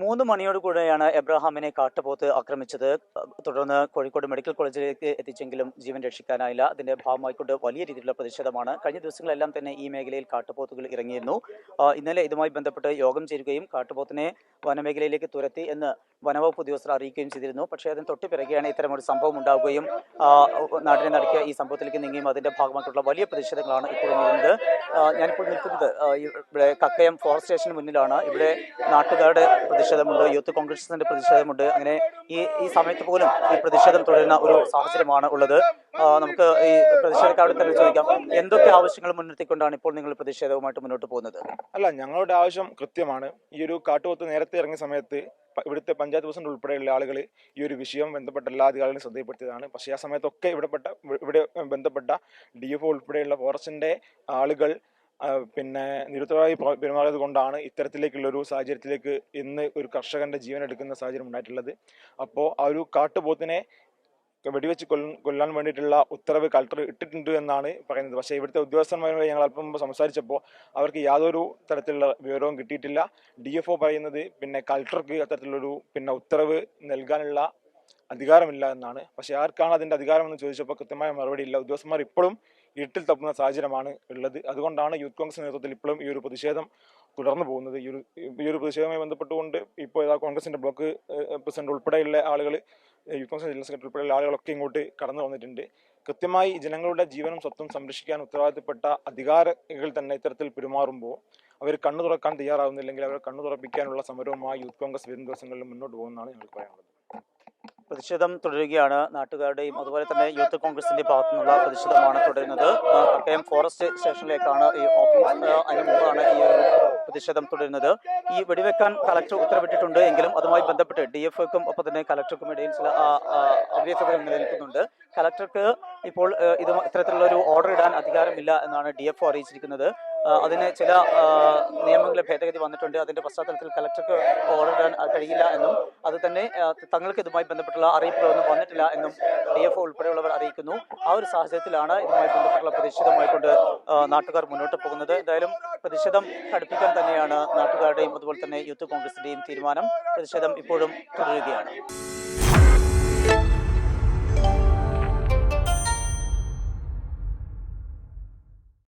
മൂന്ന് മണിയോട് കൂടെയാണ് എബ്രഹാമിനെ കാട്ടുപോത്ത് ആക്രമിച്ചത്. തുടർന്ന് കോഴിക്കോട് മെഡിക്കൽ കോളേജിലേക്ക് എത്തിച്ചെങ്കിലും ജീവൻ രക്ഷിക്കാനായില്ല. അതിന്റെ ഭാഗമായിക്കൊണ്ട് വലിയ രീതിയിലുള്ള പ്രതിഷേധമാണ്. കഴിഞ്ഞ ദിവസങ്ങളെല്ലാം തന്നെ ഈ മേഖലയിൽ കാട്ടുപോത്തുകൾ ഇറങ്ങിയിരുന്നു. ഇന്നലെ ഇതുമായി ബന്ധപ്പെട്ട് യോഗം ചേരുകയും കാട്ടുപോത്തിനെ വനമേഖലയിലേക്ക് തുരത്തി എന്ന് വനവകുപ്പ് ഉദ്യോഗസ്ഥർ അറിയിക്കുകയും ചെയ്തിരുന്നു. പക്ഷേ അതിന് തൊട്ട് പിറകെയാണ് ഇത്തരമൊരു സംഭവം ഉണ്ടാവുകയും നാടിനെ നടക്കിയ ഈ സംഭവത്തിലേക്ക് നീങ്ങിയും അതിന്റെ ഭാഗമായിട്ടുള്ള വലിയ പ്രതിഷേധങ്ങളാണ് ഇപ്പോൾ നിൽക്കുന്നത് ഞാനിപ്പോൾ നിൽക്കുന്നത് ഇവിടെ കക്കയം ഫോറസ്റ്റ് സ്റ്റേഷന് മുന്നിലാണ്. ഇവിടെ നാട്ടുകാരുടെ പ്രതിഷേധമുണ്ട് യൂത്ത് കോൺഗ്രസിന്റെ പ്രതിഷേധമുണ്ട്. അങ്ങനെ ഈ ഈ സമയത്ത് പോലും ഈ പ്രതിഷേധം തുടരുന്ന ഒരു സാഹചര്യമാണ് ഉള്ളത്. നമുക്ക് ഈ പ്രതിഷേധക്കാരോട് തന്നെ ചോദിക്കാം എന്തൊക്കെ ആവശ്യങ്ങൾ മുൻനിർത്തിക്കൊണ്ടാണ് ഇപ്പോൾ നിങ്ങൾ പ്രതിഷേധവുമായിട്ട് മുന്നോട്ട് പോകുന്നത്? അല്ല ഞങ്ങളുടെ ആവശ്യം കൃത്യമാണ്. ഈ ഒരു കാട്ടുപോത്ത് നേരത്തെ ഇറങ്ങിയ സമയത്ത് ഇവിടുത്തെ പഞ്ചായത്ത് പ്രസിഡന്റ് ഉൾപ്പെടെയുള്ള ആളുകൾ ഈ ഒരു വിഷയം ബന്ധപ്പെട്ട എല്ലാ അധികാരികളും ശ്രദ്ധയിൽപ്പെടുത്തിയതാണ്. പക്ഷേ ആ സമയത്തൊക്കെ ഇവിടെപ്പെട്ട ഇവിടെ ബന്ധപ്പെട്ട ഡി എഫ് ഉൾപ്പെടെയുള്ള ഫോറസ്റ്റിന്റെ ആളുകൾ പിന്നെ നിരുത്തരവാദി പ്ര- പെരുമാറിയത് കൊണ്ടാണ് ഇത്തരത്തിലേക്കുള്ള ഒരു സാഹചര്യത്തിലേക്ക് ഇന്ന് ഒരു കർഷകന്റെ ജീവൻ എടുക്കുന്ന സാഹചര്യം ഉണ്ടായിട്ടുള്ളത്. അപ്പോൾ ആ ഒരു കാട്ടുപോത്തിനെ വെടിവെച്ച് കൊല്ല കൊല്ലാൻ വേണ്ടിയിട്ടുള്ള ഉത്തരവ് കളക്ടർ ഇട്ടിട്ടുണ്ട് എന്നാണ് പറയുന്നത്. പക്ഷേ ഇവിടുത്തെ ഉദ്യോഗസ്ഥന്മാരുമായി ഞങ്ങൾ അല്പം മുമ്പ് സംസാരിച്ചപ്പോൾ അവർക്ക് യാതൊരു തരത്തിലുള്ള വിവരവും കിട്ടിയിട്ടില്ല. ഡി എഫ് ഒ പറയുന്നത് പിന്നെ കളക്ടർക്ക് അത്തരത്തിലുള്ളൊരു പിന്നെ ഉത്തരവ് നൽകാനുള്ള അധികാരമില്ല എന്നാണ്. പക്ഷേ ആർക്കാണ് അതിന്റെ അധികാരം എന്ന് ചോദിച്ചപ്പോൾ കൃത്യമായ മറുപടി ഇല്ല ഉദ്യോഗസ്ഥന്മാർ ഇപ്പോഴും ഇരുട്ടിൽ തപ്പുന്ന സാഹചര്യമാണ് ഉള്ളത്. അതുകൊണ്ടാണ് യൂത്ത് കോൺഗ്രസ് നേതൃത്വത്തിൽ ഇപ്പോഴും ഈ ഒരു പ്രതിഷേധം തുടർന്നു പോകുന്നത്. ഈ ഒരു ഈ ഒരു പ്രതിഷേധവുമായി ബന്ധപ്പെട്ടുകൊണ്ട് ഇപ്പോൾ ഇതാ കോൺഗ്രസിന്റെ ബ്ലോക്ക് പ്രസിഡന്റ് ഉൾപ്പെടെയുള്ള ആളുകൾ യൂത്ത് കോൺഗ്രസ് ജനറൽ സെക്രട്ടറി ഉൾപ്പെടെയുള്ള ആളുകളൊക്കെ ഇങ്ങോട്ട് കടന്നു വന്നിട്ടുണ്ട്. കൃത്യമായി ജനങ്ങളുടെ ജീവനും സ്വത്തും സംരക്ഷിക്കാൻ ഉത്തരവാദിത്തപ്പെട്ട അധികാരികൾ തന്നെ ഇത്തരത്തിൽ പെരുമാറുമ്പോൾ അവർ കണ്ണു തുറക്കാൻ തയ്യാറാവുന്നില്ലെങ്കിൽ അവരെ കണ്ണു തുറപ്പിക്കാനുള്ള സമരവുമായി യൂത്ത് കോൺഗ്രസ് വരും ദിവസങ്ങളിൽ മുന്നോട്ട് പോകുമെന്നാണ് ഞങ്ങൾ പറയാനുള്ളത്. പ്രതിഷേധം തുടരുകയാണ്. നാട്ടുകാരുടെയും അതുപോലെ തന്നെ യൂത്ത് കോൺഗ്രസിന്റെ ഭാഗത്തു നിന്നുള്ള പ്രതിഷേധമാണ് തുടരുന്നത്. കക്കയം ഫോറസ്റ്റ് സ്റ്റേഷനിലേക്കാണ് ഈ ഓഫീസ് അതിനു മുമ്പാണ് ഈ ഒരു പ്രതിഷേധം തുടരുന്നത്. ഈ വെടിവെക്കാൻ കലക്ടർ ഉത്തരവിട്ടിട്ടുണ്ട്. എങ്കിലും അതുമായി ബന്ധപ്പെട്ട് ഡി എഫ് ഒക്കും ഒപ്പം തന്നെ കലക്ടർക്കും ഇടയിൽ ചില അവ്യക്തതകൾ നിലനിൽക്കുന്നുണ്ട്. കലക്ടർക്ക് ഇപ്പോൾ ഇത് ഇത്തരത്തിലുള്ള ഒരു ഓർഡർ ഇടാൻ അധികാരമില്ല എന്നാണ് ഡി എഫ് ഒ അറിയിച്ചിരിക്കുന്നത്. അതിന് ചില നിയമങ്ങളെ ഭേദഗതി വന്നിട്ടുണ്ട്. അതിന്റെ പശ്ചാത്തലത്തിൽ കലക്ടർക്ക് ഓർഡർ ഇടാൻ കഴിയില്ല എന്നും അത് തന്നെ തങ്ങൾക്ക് ഇതുമായി ബന്ധപ്പെട്ടുള്ള അറിയിപ്പുകളൊന്നും വന്നിട്ടില്ല എന്നും ഡി എഫ് ഉൾപ്പെടെയുള്ളവർ അറിയിക്കുന്നു. ആ ഒരു സാഹചര്യത്തിലാണ് ഇതുമായി ബന്ധപ്പെട്ടുള്ള പ്രതിഷേധമായിക്കൊണ്ട് നാട്ടുകാർ മുന്നോട്ട് പോകുന്നത്. എന്തായാലും പ്രതിഷേധം കടുപ്പിക്കാൻ തന്നെയാണ് നാട്ടുകാരുടെയും അതുപോലെ തന്നെ യൂത്ത് കോൺഗ്രസിന്റെയും തീരുമാനം. പ്രതിഷേധം ഇപ്പോഴും തുടരുകയാണ്.